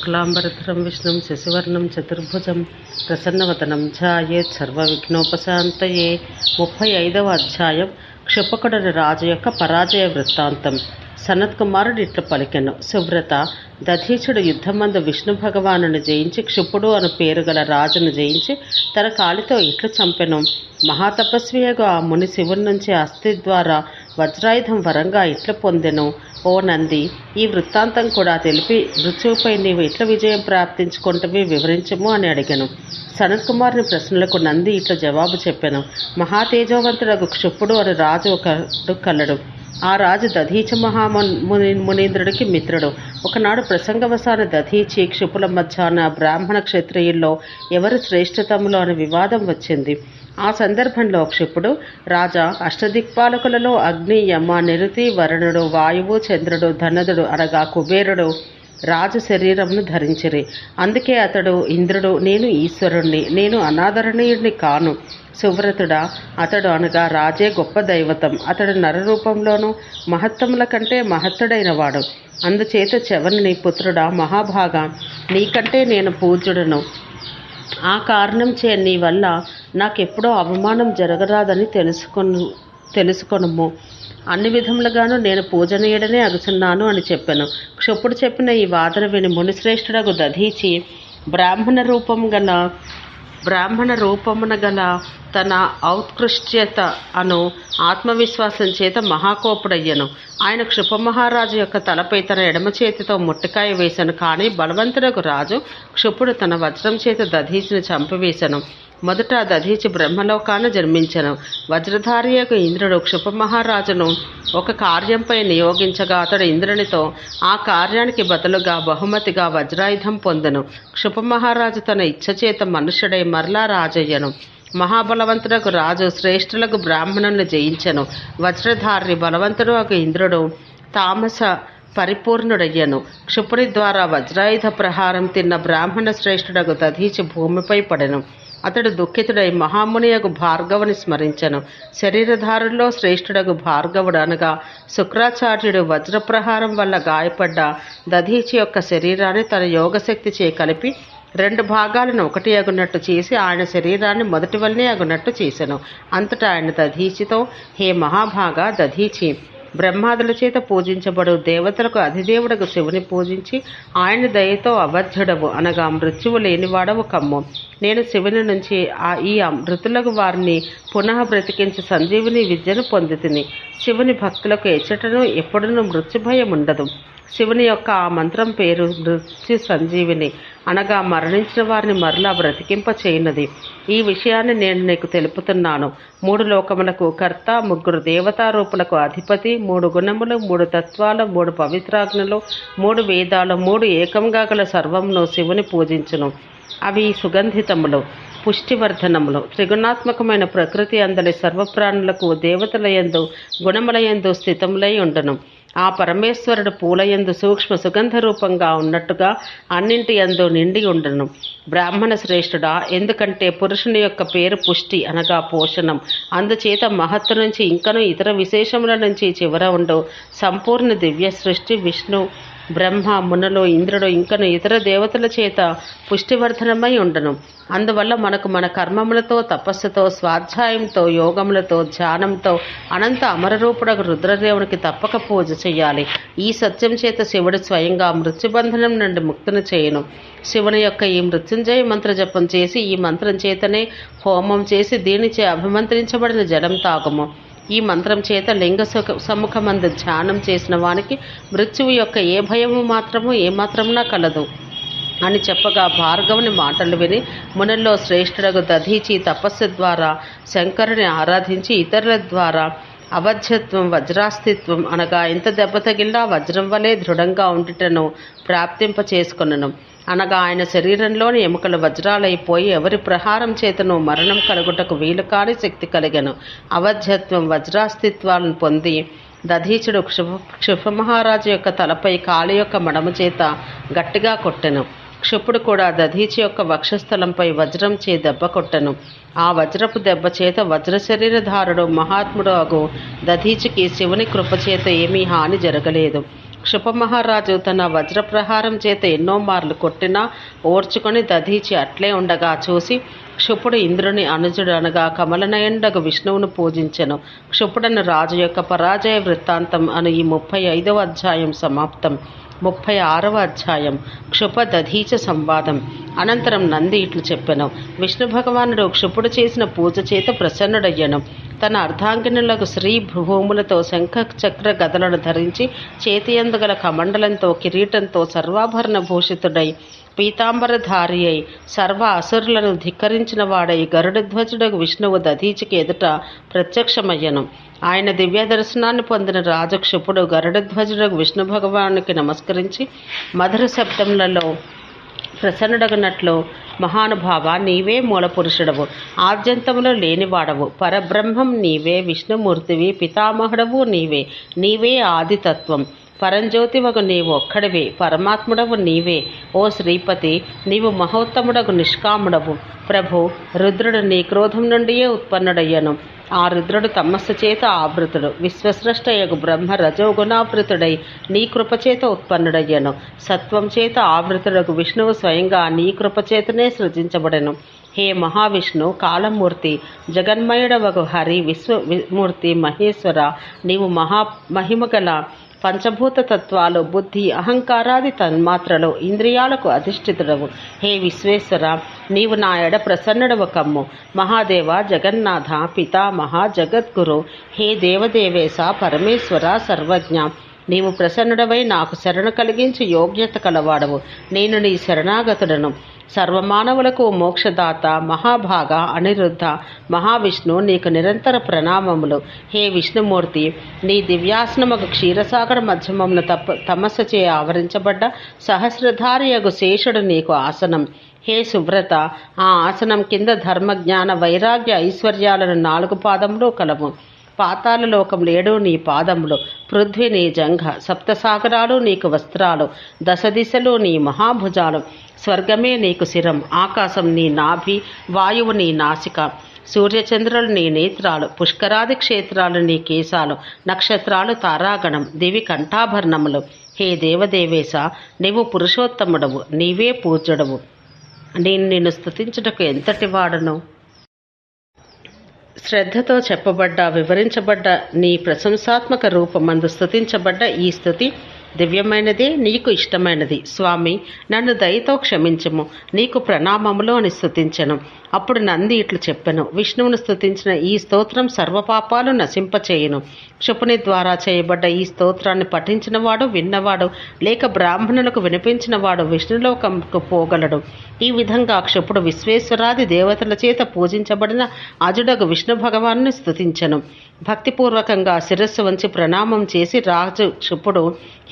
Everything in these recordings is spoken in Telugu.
శుక్లాంబరధరం విష్ణుం శశివర్ణం చతుర్భుజం ప్రసన్నవతనం ధ్యాయేత్ సర్వవిఘ్నోపశాంతయే. ముప్పై ఐదవ అధ్యాయం క్షిపకుడని రాజు యొక్క పరాజయ వృత్తాంతం. సనత్ కుమారుడు ఇట్లు పలికెను సువ్రత దధీచుడు యుద్ధమందు విష్ణు భగవానుని జయించి క్షుపుడు అను పేరు గల రాజును జయించి తన కాలితో ఇట్లు చంపెను. మహాతపస్వియగా ఆ ముని శివుని నుంచి అస్థి ద్వారా వజ్రాయుధం వరంగా ఇట్లు పొందెను. ఓ నంది ఈ వృత్తాంతం కూడా తెలిపి మృత్యువుపై నీవు ఇట్ల విజయం ప్రాప్తించుకుంటవి వివరించము అని అడిగాను. సనత్ కుమార్ని ప్రశ్నలకు నంది ఇట్లా జవాబు చెప్పాను. మహాతేజవంతుడకు క్షుపుడు అని రాజు ఒకడు కల్లడు ఆ రాజు దధీచ మహాముని ముని మునీంద్రుడికి మిత్రుడు. ఒకనాడు ప్రసంగవసాన దధీచి క్షుపుల మధ్యాహ్న బ్రాహ్మణ క్షత్రియుల్లో ఎవరు శ్రేష్ఠతములో అనే వివాదం వచ్చింది. ఆ సందర్భంలో క్షిపుడు రాజా అష్టదిక్పాలకులలో అగ్ని యమ నిరుతి వరుణుడు వాయువు చంద్రుడు ధనదుడు అనగా కుబేరుడు రాజు శరీరమును ధరించిరి. అందుకే అతడు ఇంద్రుడు నేను ఈశ్వరుణ్ణి నేను అనాదరణీయుడిని కాను. సువ్రతుడా అతడు అనగా రాజే గొప్ప దైవతం. అతడు నరరూపంలోనూ మహత్తముల కంటే మహత్తుడైన వాడు అందుచేత చెవని పుత్రుడా మహాభాగా నీకంటే నేను పూజ్యుడను. ఆ కారణం చే నీ వల్ల నాకెప్పుడో అవమానం జరగరాదని తెలుసుకొను తెలుసుకొనుము. అన్ని విధములుగాను నేను పూజనీయుడనే అగుచున్నాను అని చెప్పాను. క్షుప్పుడు చెప్పిన ఈ వాదన విని మునిశ్రేష్ఠుడకు దధీచి బ్రాహ్మణ రూపం గల బ్రాహ్మణ రూపమున గల తన ఔత్కృష్ట్యత అను ఆత్మవిశ్వాసం చేత మహాకోపుడయ్యను. ఆయన క్షుపమహారాజు యొక్క తలపై తన ఎడమ చేతితో ముట్టికాయ వేశాను. కానీ బలవంతుడకు రాజు క్షుపుడు తన వజ్రం చేత దధీచిని చంపివేశను. మొదట దధీచి బ్రహ్మలోకాన జన్మించను. వజ్రధారియకు ఇంద్రుడు క్షుపమహారాజును ఒక కార్యంపై నియోగించగా అతడు ఇంద్రునితో ఆ కార్యానికి బదులుగా బహుమతిగా వజ్రాయుధం పొందెను. క్షుపమహారాజు తన ఇచ్చచేత మనుష్యుడై మరలా రాజయ్యను. మహాబలవంతుడకు రాజు శ్రేష్ఠులకు బ్రాహ్మణులను జయించెను. వజ్రధారి బలవంతుడు ఒక ఇంద్రుడు తామస పరిపూర్ణుడయ్యను. క్షుపుడి ద్వారా వజ్రాయుధ ప్రహారం తిన్న బ్రాహ్మణ శ్రేష్ఠుడకు దధీచి భూమిపై పడెను. అతడు దుఃఖితుడై మహామునియగు భార్గవుని స్మరించెను. శరీరధారుల్లో శ్రేష్ఠుడగు భార్గవుడు అనగా శుక్రాచార్యుడు వజ్రప్రహారం వల్ల గాయపడ్డ దధీచి యొక్క శరీరాన్ని తన యోగశక్తి చే కలిపి రెండు భాగాలను ఒకటి అగునట్టు చేసి ఆయన శరీరాన్ని మొదటి వల్లనే అగునట్టు చేశాను అంతటా ఆయన దధీచితో హే మహాభాగా దధీచి బ్రహ్మాదుల చేత పూజించబడు దేవతలకు అధిదేవుడకు శివుని పూజించి ఆయన దయతో అవధ్యుడవు అనగా మృత్యువు లేనివాడవు కమ్ము. నేను శివుని నుంచి ఆ ఈ మృతులకు వారిని పునః బ్రతికించి సంజీవుని విద్యను పొందితిని. శివుని భక్తులకు ఎచ్చటను ఎప్పుడునూ మృత్యుభయం ఉండదు శివుని యొక్క ఆ మంత్రం పేరు మృత్యు సంజీవిని. అనగా మరణించిన వారిని మరలా బ్రతికింప చేయనది. ఈ విషయాన్ని నేను నీకు తెలుపుతున్నాను. మూడు లోకములకు కర్త ముగ్గురు దేవతారూపులకు అధిపతి మూడు గుణములు మూడు తత్వాలు మూడు పవిత్రాజ్ఞలు మూడు వేదాలు మూడు ఏకంగా గల సర్వమును శివుని పూజించును. అవి సుగంధితములు పుష్టివర్ధనములు. త్రిగుణాత్మకమైన ప్రకృతి అందలి సర్వప్రాణులకు దేవతలయందు గుణములయందు స్థితములై ఉండను. ఆ పరమేశ్వరుడు పూలయందు సూక్ష్మ సుగంధ రూపంగా ఉన్నట్టుగా అన్నింటి యందు నిండి ఉండను. బ్రాహ్మణ శ్రేష్ఠుడా ఎందుకంటే పురుషుని యొక్క పేరు పుష్టి అనగా పోషణం. అందుచేత మహత్తు నుంచి ఇంకను ఇతర విశేషముల నుంచి చివర ఉండు. సంపూర్ణ దివ్య సృష్టి విష్ణు బ్రహ్మ మునలో ఇంద్రుడు ఇంకను ఇతర దేవతల చేత పుష్టివర్ధనమై ఉండను. అందువల్ల మనకు మన కర్మములతో తపస్సుతో స్వాధ్యాయంతో యోగములతో ధ్యానంతో అనంత అమరరూపుడకు రుద్రదేవునికి తప్పక పూజ చేయాలి ఈ సత్యం చేత శివుడు స్వయంగా మృత్యుబంధనం నుండి ముక్తిని చేయను. శివుని యొక్క ఈ మృత్యుంజయ మంత్ర జపం చేసి ఈ మంత్రం చేతనే హోమం చేసి దీనిచే అభిమంత్రించబడిన జలం తాగుము. ఈ మంత్రం చేత లింగ సుఖ సముఖమందు ధ్యానం చేసిన వానికి మృత్యువు యొక్క ఏ భయము మాత్రము ఏమాత్రమునా కలదు. అని చెప్పగా భార్గవుని మాటలు విని మునుల్లో శ్రేష్ఠుడకు దధీచి తపస్సు ద్వారా శంకరుని ఆరాధించి ఇతరుల ద్వారా అవధ్యత్వం వజ్రాస్తిత్వం అనగా ఎంత దెబ్బ తగిలినా వజ్రం వలె దృఢంగా ఉండుటను ప్రాప్తింప చేసుకునను. అనగా ఆయన శరీరంలోని ఎముకలు వజ్రాలైపోయి ఎవరి ప్రహారం చేతను మరణం కలుగుటకు వీలు కాని శక్తి కలిగను. అవధ్యత్వం వజ్రాస్తిత్వాలను పొంది దధీచుడు క్షుభ క్షుభమహారాజు యొక్క తలపై కాళి యొక్క మడమ చేత గట్టిగా కొట్టెను. క్షుపుడు కూడా దధీచి యొక్క వక్షస్థలంపై వజ్రం చే దెబ్బ కొట్టను. ఆ వజ్రపు దెబ్బ చేత వజ్ర శరీరధారుడు మహాత్ముడు అగు దధీచికి శివుని కృపచేత ఏమీ హాని జరగలేదు. క్షుపమహారాజు తన వజ్రప్రహారం చేత ఎన్నో మార్లు కొట్టినా ఓర్చుకొని దధీచి అట్లే ఉండగా చూసి క్షుపుడు ఇంద్రుని అనుజుడు అనగా కమలనయండగు విష్ణువును పూజించెను. క్షుపుడను రాజు యొక్క పరాజయ వృత్తాంతం అను ఈ ముప్పై ఐదవ అధ్యాయం సమాప్తం. ముప్పై ఆరవ అధ్యాయం. క్షుప దధీచ సంవాదం. అనంతరం నంది ఇట్లు చెప్పెను. విష్ణు భగవానుడు క్షుపుడు చేసిన పూజ చేత ప్రసన్నుడయ్యను. తన అర్ధాంగినులకు శ్రీ భూములతో శంఖ చక్ర గదలను ధరించి చేతి కమండలంతో కిరీటంతో సర్వాభరణ భూషితుడై పీతాంబరధారి అయి సర్వ అసురులను ధిక్కరించిన వాడై గరుడధ్వజుడకు విష్ణువు దధీచికి ఎదుట ప్రత్యక్షమయ్యను. ఆయన దివ్య దర్శనాన్ని పొందిన రాజక్షుపుడు గరుడధ్వజుడకు విష్ణు భగవానునికి నమస్కరించి మధుర శబ్దములలో ప్రసన్నుడగనట్లు మహానుభావ నీవే మూలపురుషుడవు. ఆద్యంతములో లేనివాడవు. పరబ్రహ్మం నీవే విష్ణుమూర్తివి పితామహుడవు నీవే. నీవే ఆదితత్వం. పరంజ్యోతివగు నీవు ఒక్కడివే పరమాత్ముడవు నీవే. ఓ శ్రీపతి నీవు మహోత్తముడకు నిష్కాముడవు. ప్రభు రుద్రుడు నీ క్రోధం నుండియే ఉత్పన్నుడయ్యను. ఆ రుద్రుడు తమస్సు చేత ఆవృతుడు. విశ్వస్రష్టయగు బ్రహ్మ రజోగుణావృతుడై నీ కృపచేత ఉత్పన్నుడయ్యను. సత్వం చేత ఆవృతుడగు విష్ణువు స్వయంగా నీ కృపచేతనే సృజించబడెను. హే మహావిష్ణు కాలమూర్తి జగన్మయుడవగు హరి విశ్వమూర్తి మహేశ్వర నీవు మహా మహిమగల పంచభూత తత్వాలు బుద్ధి అహంకారాది తన్మాత్రలో ఇంద్రియాలకు అధిష్ఠితుడవు. హే విశ్వేశ్వర నీవు నా ఎడ ప్రసన్నుడవ కమ్ము. మహాదేవ జగన్నాథ పితామహ జగద్గురు. హే దేవదేవేశ పరమేశ్వర సర్వజ్ఞ. నీవు ప్రసన్నుడవై నాకు శరణు కలిగించి యోగ్యత కలవాడవు. నేను నీ శరణాగతుడను. సర్వమానవులకు మోక్షదాత మహాభాగ అనిరుద్ధ మహావిష్ణు నీకు నిరంతర ప్రణామములు. హే విష్ణుమూర్తి నీ దివ్యాసనముకు క్షీరసాగర మధ్యమమును తప్ప తమస్సచే ఆవరించబడ్డ సహస్రధారియగు శేషుడు నీకు ఆసనం. హే సువ్రత ఆ ఆసనం కింద ధర్మజ్ఞాన వైరాగ్య ఐశ్వర్యాలను నాలుగు పాదములు కలవు. పాతాల లేడు నీ పాదములు పృథ్వీ నీ జంఘ సప్తసాగరాలు నీకు వస్త్రాలు దశ దిశలు నీ మహాభుజాలు స్వర్గమే నీకు శిరం ఆకాశం నీ నాభి వాయువు నీ నాసిక సూర్యచంద్రులు నీ నేత్రాలు పుష్కరాది క్షేత్రాలు నీ కేశాలు నక్షత్రాలు తారాగణం దివి కంఠాభరణములు. హే దేవదేవేశ నీవు పురుషోత్తముడవు నీవే పూజ్యుడవు. నేను నిన్ను స్తుతించుటకు ఎంతటి వాడను? శ్రద్ధతో చెప్పబడ్డ వివరించబడ్డ నీ ప్రశంసాత్మక రూపమందు స్థుతించబడ్డ ఈ స్థుతి దివ్యమైనదే నీకు ఇష్టమైనది. స్వామి నన్ను దయతో క్షమించము. నీకు ప్రణామములు అని స్థుతించను అప్పుడు నంది ఇట్లు చెప్పెను. విష్ణువును స్థుతించిన ఈ స్తోత్రం సర్వపాపాలు నశింపచేయును. క్షుపుని ద్వారా చేయబడ్డ ఈ స్తోత్రాన్ని పఠించినవాడు విన్నవాడు లేక బ్రాహ్మణులకు వినిపించినవాడు విష్ణులోకంకు పోగలడు. ఈ విధంగా క్షుపుడు విశ్వేశ్వరాది దేవతల చేత పూజించబడిన అజుడగు విష్ణు భగవాన్ని స్థుతించను భక్తిపూర్వకంగా శిరస్సు వంచి ప్రణామం చేసి రాజు క్షిపుడు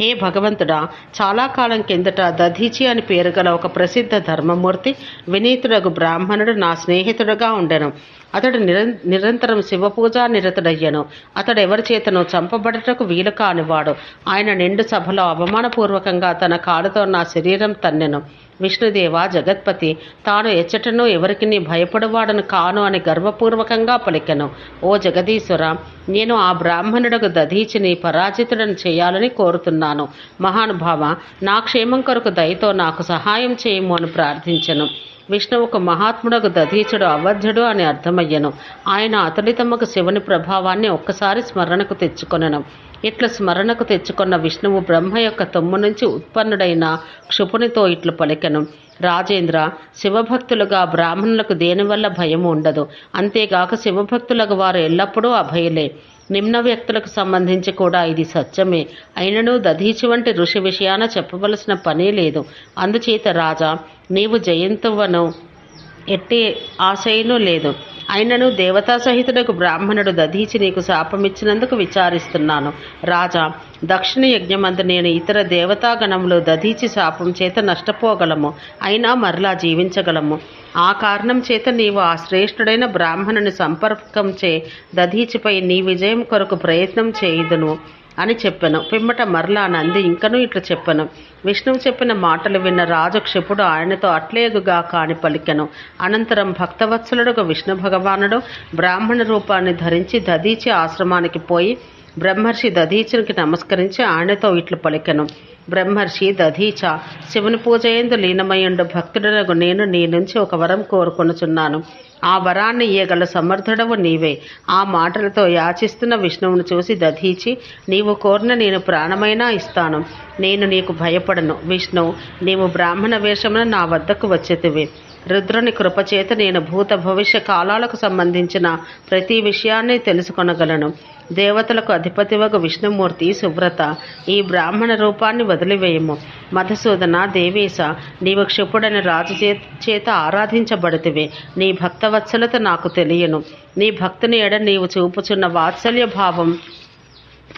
హే భగవంతుడా చాలా కాలం కిందట దధీచి అని పేరు గల ఒక ప్రసిద్ధ ధర్మమూర్తి వినీతుడగు బ్రాహ్మణుడు నా నా స్నేహితుడుగా ఉండెను. అతడు నిర నిరంతరం శివపూజా నిరతుడయ్యను. అతడు ఎవరి చేతను చంపబడటకు వీలు కానివాడు. ఆయన నిండు సభలో అవమానపూర్వకంగా తన కాలుతో నా శరీరం తన్నెను. విష్ణుదేవ జగత్పతి తాను ఎచ్చటను ఎవరికి భయపడవాడను కాను అని గర్వపూర్వకంగా పలికెను. ఓ జగదీశ్వర నేను ఆ బ్రాహ్మణుడకు దధీచిని పరాజితుడని చేయాలని కోరుతున్నాను. మహానుభావ నా క్షేమం కొరకు దయతో నాకు సహాయం చేయము అని ప్రార్థించను. విష్ణువుకు మహాత్ముడకు దధీచుడు అవధ్యుడు అని అర్థమయ్యను. ఆయన అతడితమ్మకు శివుని ప్రభావాన్ని ఒక్కసారి స్మరణకు తెచ్చుకొనను. ఇట్లా స్మరణకు తెచ్చుకున్న విష్ణువు బ్రహ్మ యొక్క తొమ్ము నుంచి ఉత్పన్నుడైన క్షుపునితో ఇట్లు పలికెను. రాజేంద్ర శివభక్తులుగా బ్రాహ్మణులకు దేనివల్ల భయం ఉండదు. అంతేగాక శివభక్తులకు వారు ఎల్లప్పుడూ అభయలే. నిమ్న వ్యక్తులకు సంబంధించి కూడా ఇది సత్యమే. అయినను దధీచి వంటి ఋషి విషయాన చెప్పవలసిన పనే లేదు. అందుచేత రాజా నీవు జయంతువను ఎట్టి ఆశయను లేదు. అయినను దేవతా సహితుడకు బ్రాహ్మణుడు దధీచి నీకు శాపమిచ్చినందుకు విచారిస్తున్నాను. రాజా దక్షిణ యజ్ఞమందు నేను ఇతర దేవతాగణంలో దధీచి శాపం చేత నష్టపోగలము. అయినా మరలా జీవించగలము. ఆ కారణం చేత నీవు ఆ శ్రేష్ఠుడైన బ్రాహ్మణుని సంపర్కం చే దధీచిపై నీ విజయం కొరకు ప్రయత్నం చేయుదును. అని చెప్పాను. పిమ్మట మరలా నంది ఇంకనూ ఇట్లా చెప్పాను. విష్ణువు చెప్పిన మాటలు విన్న రాజు క్షిపుడు ఆయనతో అట్లేగుగా కాని పలికెను. అనంతరం భక్తవత్సలుడుగా విష్ణు భగవానుడు బ్రాహ్మణ రూపాన్ని ధరించి దదీచి ఆశ్రమానికి పోయి బ్రహ్మర్షి దధీచునికి నమస్కరించి ఆయనతో ఇట్లు పలికెను. బ్రహ్మర్షి దధీచ. శివుని పూజయందు లీనమయ్యుండు భక్తుడనకు నేను నీ నుంచి ఒక వరం కోరుకొనుచున్నాను. ఆ వరాన్ని ఇయ్యగల సమర్థుడవు నీవే. ఆ మాటలతో యాచిస్తున్న విష్ణువును చూసి దధీచి నీవు కోరిన నేను ప్రాణమైనా ఇస్తాను. నేను నీకు భయపడను. విష్ణు నీవు బ్రాహ్మణ వేషమున నా వద్దకు వచ్చేతివి. రుద్రుని కృపచేత నేను భూత భవిష్య కాలాలకు సంబంధించిన ప్రతి విషయాన్ని తెలుసుకొనగలను. దేవతలకు అధిపతివగు విష్ణుమూర్తి సువ్రత. ఈ బ్రాహ్మణ రూపాన్ని వదిలివేయము. మధుసూదన దేవేశ నీవు క్షిపుడని రాజు చే- చేత ఆరాధించబడితివి. నీ భక్తవత్సలత నాకు తెలియను. నీ భక్తుని ఎడ నీవు చూపుచున్న వాత్సల్య భావం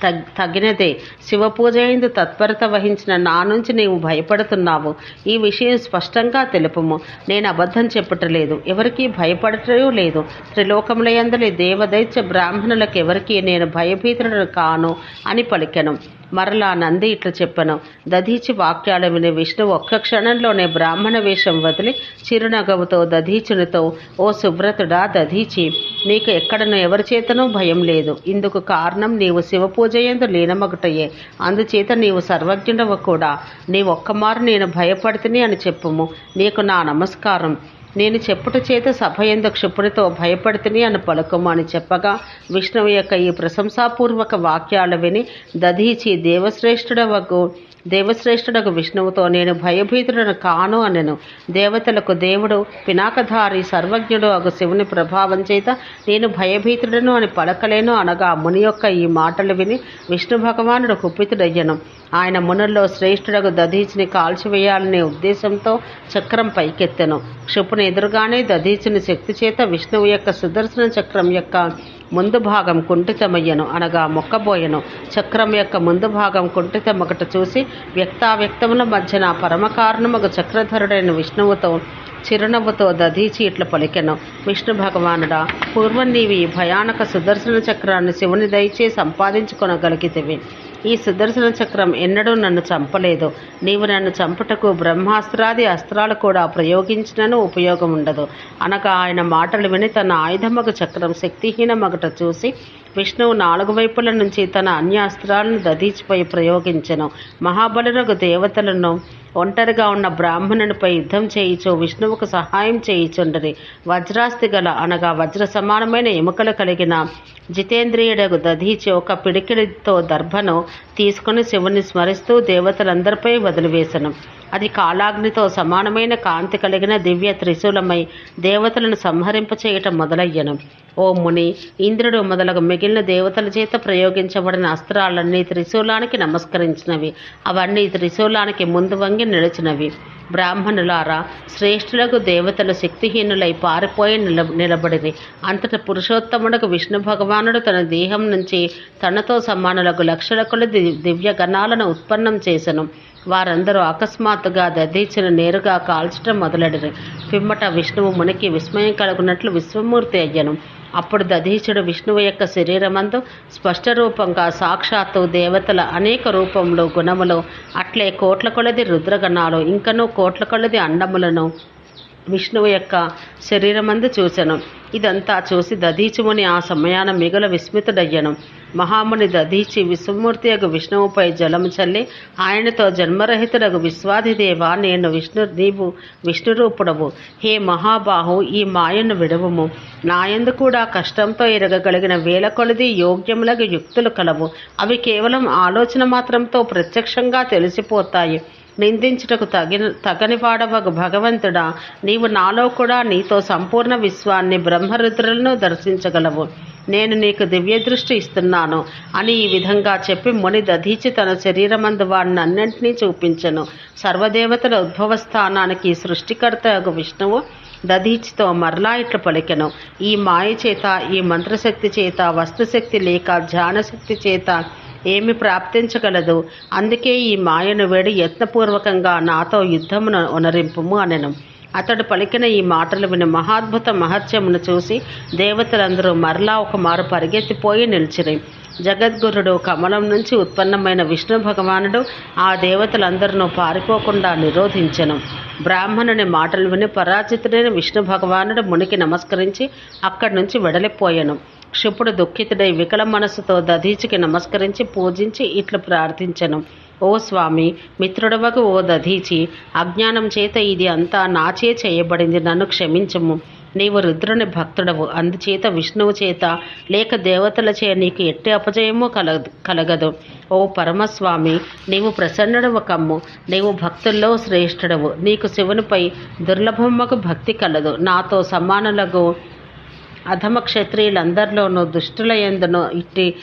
తగినదే. శివ పూజ తత్పరత వహించిన నా నుంచి నీవు భయపడుతున్నావు. ఈ విషయం స్పష్టంగా తెలుపము. నేను అబద్ధం చెప్పటలేదు. ఎవరికీ భయపడటం లేదు. త్రిలోకములయందలి దేవదైత్య బ్రాహ్మణులకు ఎవరికీ నేను భయభీతుడు కాను అని పలికెను. మరలా నంది ఇట్లా చెప్పను. దధీచి వాక్యాలు విని విష్ణు ఒక్క క్షణంలోనే బ్రాహ్మణ వేషం వదిలి చిరునగవుతో దధీచునితో ఓ సుబ్రతుడా దధీచి నీకు ఎక్కడను ఎవరి చేతనూ భయం లేదు. ఇందుకు కారణం నీవు శివ పూజయందు లీనమగుటయే. అందుచేత నీవు సర్వజ్ఞుడవ కూడా. నీ ఒక్కమారు నేను భయపడితిని అని చెప్పుము. నీకు నా నమస్కారం. నేను చెప్పుట చేత సభయందు క్షిపుడితో అని పలుకుము అని చెప్పగా విష్ణువు యొక్క ఈ ప్రశంసాపూర్వక వాక్యాలు విని దధీచి దేవశ్రేష్ఠుడవకు దేవశ్రేష్ఠుడకు విష్ణువుతో నేను భయభీతుడను కాను అనెను. దేవతలకు దేవుడు పినాకధారి సర్వజ్ఞుడు అగు శివుని ప్రభావం చేత నేను భయభీతుడను అని పలకలేను అనగా ముని యొక్క ఈ మాటలు విని విష్ణు భగవానుడు కుపితుడయ్యను ఆయన మునుల్లో శ్రేష్ఠుడకు దధీచిని కాల్చివేయాలనే ఉద్దేశంతో చక్రం పైకెత్తెను. క్షిపుని ఎదురుగానే దధీచిని శక్తి చేత విష్ణువు యొక్క సుదర్శన చక్రం యొక్క ముందు భాగం కుంఠితమయ్యను అనగా మొక్కబోయెను. చక్రం యొక్క ముందు భాగం కుంఠితమొకట చూసి వ్యక్తావ్యక్తముల మధ్యన పరమకారణముగు చక్రధరుడైన విష్ణువుతో చిరునవ్వుతో దధీచి ఇట్ల పలికెను. విష్ణు భగవానుడా పూర్వం నీవి భయానక సుదర్శన చక్రాన్ని శివుని దయచే సంపాదించుకొనగలిగితివి. ఈ సుదర్శన చక్రం ఎన్నడూ నన్ను చంపలేదు. నీవు నన్ను చంపుటకు బ్రహ్మాస్త్రాది అస్త్రాలు కూడా ప్రయోగించినను ఉపయోగం ఉండదు. అనగా ఆయన మాటలు విని తన ఆయుధమగు చక్రం శక్తిహీనమగట చూసి విష్ణువు నాలుగు వైపుల నుంచి తన అన్య అస్త్రాలను దదీచిపోయి ప్రయోగించెను. మహాబలురగు దేవతలను ఒంటరిగా ఉన్న బ్రాహ్మణునిపై యుద్ధం చేయిచో విష్ణువుకు సహాయం చేయిచుండది. వజ్రాస్తి గల అనగా వజ్ర సమానమైన ఎముకలు కలిగిన జితేంద్రియుడకు దధీచి ఒక పిడికిడితో దర్భను తీసుకుని శివుని స్మరిస్తూ దేవతలందరిపై వదిలివేశను. అది కాలాగ్నితో సమానమైన కాంతి కలిగిన దివ్య త్రిశూలమై దేవతలను సంహరింపచేయటం మొదలయ్యను. ఓ ముని ఇంద్రుడు మొదలగు మిగిలిన దేవతల చేత ప్రయోగించబడిన అస్త్రాలన్నీ త్రిశూలానికి నమస్కరించినవి. అవన్నీ త్రిశూలానికి ముందు వంగి నిలిచినవి. బ్రాహ్మణులారా శ్రేష్ఠులకు దేవతలు శక్తిహీనులై పారిపోయి నిల నిలబడిరి. అంతట పురుషోత్తముడకు విష్ణు భగవానుడు తన దేహం నుంచి తనతో సమానులకు లక్షల కొలది దివ్య గణాలను ఉత్పన్నం చేసెను. వారందరూ అకస్మాత్తుగా దద్దీచిన నేరుగా కాల్చడం మొదలెడరు. పిమ్మట విష్ణువు మునికి విస్మయం కలుగునట్లు విశ్వమూర్తి అయ్యను. అప్పుడు దధీచుడు విష్ణువు యొక్క శరీరమందు స్పష్ట రూపంగా సాక్షాత్తు దేవతల అనేక రూపంలో గుణములు అట్లే కోట్ల కొలది రుద్రగణాలు ఇంకనూ కోట్ల కొలది అండములను విష్ణువు యొక్క శరీరమందు చూసెను ఇదంతా చూసి దధీచుముని ఆ సమయాన మిగుల విస్మితుడయ్యను. మహాముని దధీచి విశ్వమూర్తి యొక్క విష్ణువుపై జలము చల్లి ఆయనతో జన్మరహితుడగు విశ్వాధిదేవ నేను విష్ణు నీవు విష్ణురూపుడవు. హే మహాబాహు ఈ మాయను విడవము. నాయందు కూడా కష్టంతో ఎరగగలిగిన వేల కొలది యోగ్యములకు యుక్తులు కలవు. అవి కేవలం ఆలోచన మాత్రంతో ప్రత్యక్షంగా తెలిసిపోతాయి. నిందించుటకు తగిన తగని వాడవగు భగవంతుడా. నీవు నాలో కూడా నీతో సంపూర్ణ విశ్వాన్ని బ్రహ్మరుద్రులను దర్శించగలవు. నేను నీకు దివ్య దృష్టి ఇస్తున్నాను. అని ఈ విధంగా చెప్పి ముని దధీచి తన శరీరమందు వాడిని అన్నింటినీ చూపించను. సర్వదేవతల ఉద్భవ స్థానానికి సృష్టికర్త విష్ణువు దధీచితో మరలా ఇట్లు పలికెను. ఈ మాయ చేత ఈ మంత్రశక్తి చేత వస్తుశక్తి లేక ధ్యానశక్తి చేత ఏమి ప్రాప్తించగలదు. అందుకే ఈ మాయను వేడి యత్నపూర్వకంగా నాతో యుద్ధమును ఉనరింపుము అనెను. అతడు పలికిన ఈ మాటలు విని మహాద్భుత మహత్యమును చూసి దేవతలందరూ మరలా ఒక మారు పరిగెత్తిపోయి నిలిచిరి. జగద్గురుడు కమలం నుంచి ఉత్పన్నమైన విష్ణు భగవానుడు ఆ దేవతలందరినూ పారిపోకుండా నిరోధించెను. బ్రాహ్మణుని మాటలు విని పరాజితుడైన విష్ణు భగవానుడు మునికి నమస్కరించి అక్కడి నుంచి వెడలిపోయాను. క్షిపుడు దుఃఖితుడై వికల మనస్సుతో దధీచికి నమస్కరించి పూజించి ఇట్లు ప్రార్థించను. ఓ స్వామి మిత్రుడవకు ఓ దధీచి అజ్ఞానం చేత ఇది అంతా నాచే చేయబడింది నన్ను క్షమించము. నీవు రుద్రుని భక్తుడవు అందుచేత విష్ణువు చేత లేక దేవతల చే నీకు ఎట్టి అపజయము కల కలగదు. ఓ పరమస్వామి నీవు ప్రసన్నుడవు కమ్ము నీవు భక్తుల్లో శ్రేష్ఠుడవు. నీకు శివునిపై దుర్లభమ్మకు భక్తి కలదు. నాతో సమానులకు అధమ క్షత్రియులందరిలోనూ దుష్టుల ఎందునో ఇట్టి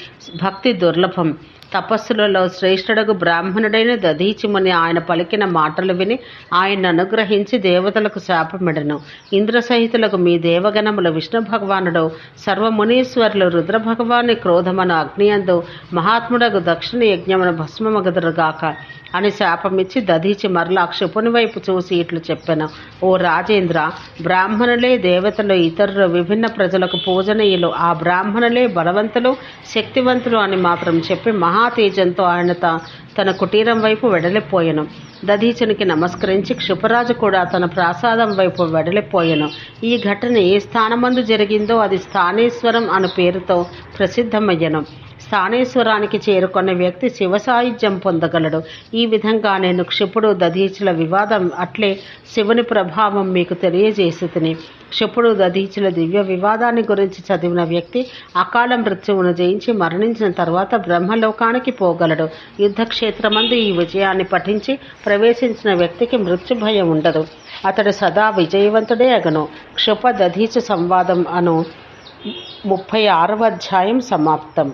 భక్తి దుర్లభం. తపస్సులలో శ్రేష్ఠుడకు బ్రాహ్మణుడైన దధీచిముని ఆయన పలికిన మాటలు విని ఆయన అనుగ్రహించి దేవతలకు శాపమిడను. ఇంద్రసహితులకు మీ దేవగణముల విష్ణు భగవానుడు. సర్వమునీశ్వరులు రుద్రభగవాని క్రోధమను అగ్నియందు మహాత్ముడకు దక్షిణ యజ్ఞమును భస్మమగదురుగాక అని శాపమిచ్చి దధీచి మరలా క్షిపుని వైపు చూసి ఇట్లు చెప్పాను. ఓ రాజేంద్ర బ్రాహ్మణులే దేవతలు ఇతరులు విభిన్న ప్రజలకు పూజనీయులు. ఆ బ్రాహ్మణులే బలవంతులు శక్తివంతులు అని మాత్రం చెప్పి మహాతేజంతో ఆయన త- తన కుటీరం వైపు వెడలిపోయాను. దధీచునికి నమస్కరించి క్షిపరాజు కూడా తన ప్రాసాదం వైపు వెడలిపోయాను. ఈ ఘటన ఏ స్థానమందు జరిగిందో అది స్థానేశ్వరం అను పేరుతో ప్రసిద్ధమయ్యను. స్థానేశ్వరానికి చేరుకున్న వ్యక్తి శివ సాయుధ్యం పొందగలడు. ఈ విధంగా నేను క్షిపుడు దధీచుల వివాదం అట్లే శివుని ప్రభావం మీకు తెలియజేసి తిని క్షిపుడు దధీచుల దివ్య వివాదాన్ని గురించి చదివిన వ్యక్తి అకాల మృత్యువును జయించి మరణించిన తర్వాత బ్రహ్మలోకానికి పోగలడు. యుద్ధక్షేత్రమందు ఈ విజయాన్ని పఠించి ప్రవేశించిన వ్యక్తికి మృత్యు భయం ఉండదు. అతడు సదా విజయవంతుడే అగను. క్షుప దధీచు సంవాదం అను ముప్పై ఆరవ అధ్యాయం సమాప్తం.